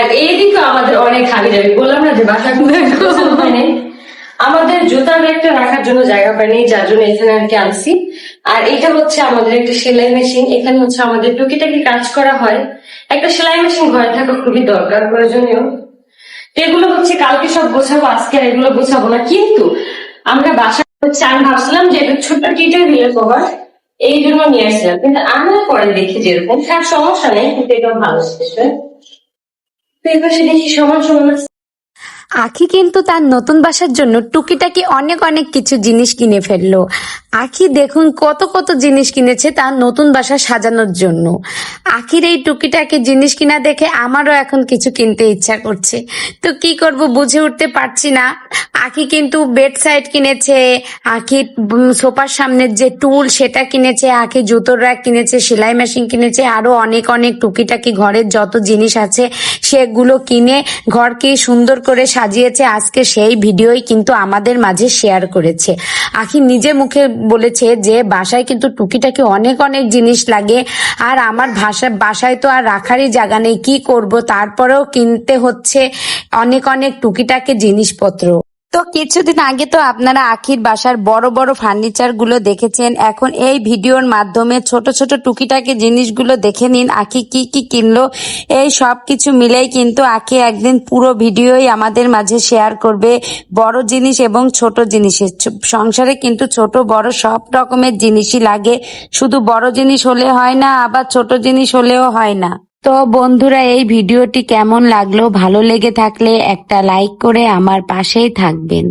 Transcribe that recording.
আর এইদিকে আমাদের অনেক হাবি যাবে বললাম না যে বাসা হয়নি আমাদের জুতার একটা রাখার জন্য জায়গা পাইনি যার জন্য এখানে আর কি আনছি। আর এটা হচ্ছে আমাদের একটা সেলাই মেশিন। এখানে হচ্ছে আমাদের টুকিটাকি কাজ করা হয়। একটা সেলাই মেশিন ঘরে থাকা খুবই দরকার প্রয়োজনীয়। এগুলো হচ্ছে কালকে সব গোছাবো আজকে আর এগুলো গোছাবো না। কিন্তু আমরা বাসা হচ্ছে আমি ভাবছিলাম যে এটা ছোট্ট টিটার হিলের কভার এই জন্য নিয়ে আসছিলাম। কিন্তু আমরা পরে দেখি যেরকম হ্যাঁ সমস্যা নেই কিন্তু এটাও ভালো আখি কিন্তু তার নতুন বাসার জন্য টুকিটাকি অনেক অনেক কিছু জিনিস কিনে ফেলল। আখি দেখুন কত কত জিনিস কিনেছে তার নতুন বাসা সাজানোর জন্য। আখির এই টুকিটাকি জিনিস কিনা দেখে আমারও এখন কিছু কিনতে ইচ্ছা করছে। তো কি করব বুঝে উঠতে পারছি না। আখি কিন্তু বেড সাইড কিনেছে আখি সোফার সামনের যে টুল সেটা কিনেছে আখি জুতোর র্যাক কিনেছে, সেলাই মেশিন কিনেছে, আরও অনেক অনেক টুকিটাকি ঘরের যত জিনিস আছে সেগুলো কিনে ঘরকে সুন্দর করে সাজিয়েছে। আজকে সেই ভিডিওই কিন্তু আমাদের মাঝে শেয়ার করেছে। আখি নিজে মুখে বলেছে যে, বাসায় কিন্তু টুকিটাকি অনেক অনেক জিনিস লাগে। আর আমার ভাষা, বাসায় তো আর রাখারই জায়গা নেই, কি করব? তারপরেও কিনতে হচ্ছে অনেক অনেক টুকিটাকি জিনিসপত্র। তো কিছুদিন আগে তো আপনারা আখির বাসার বড় বড় ফার্নিচারগুলো দেখেছেন। এখন এই ভিডিওর মাধ্যমে ছোট ছোট টুকিটাকি জিনিসগুলো দেখে নিন, আখি কি কি কিনলো। এই সব কিছু মিলেই কিন্তু আখি একদিন পুরো ভিডিওই আমাদের মাঝে শেয়ার করবে, বড় জিনিস এবং ছোট জিনিসের সংসারে কিন্তু ছোট, বড় সব রকমের জিনিসই লাগে। শুধু বড় জিনিস হলে হয় না, আবার ছোট জিনিস হলেও হয় না। তো বন্ধুরা, এই ভিডিওটি কেমন লাগল? ভালো লেগে থাকলে একটা লাইক করে আমার পাশেই থাকবেন।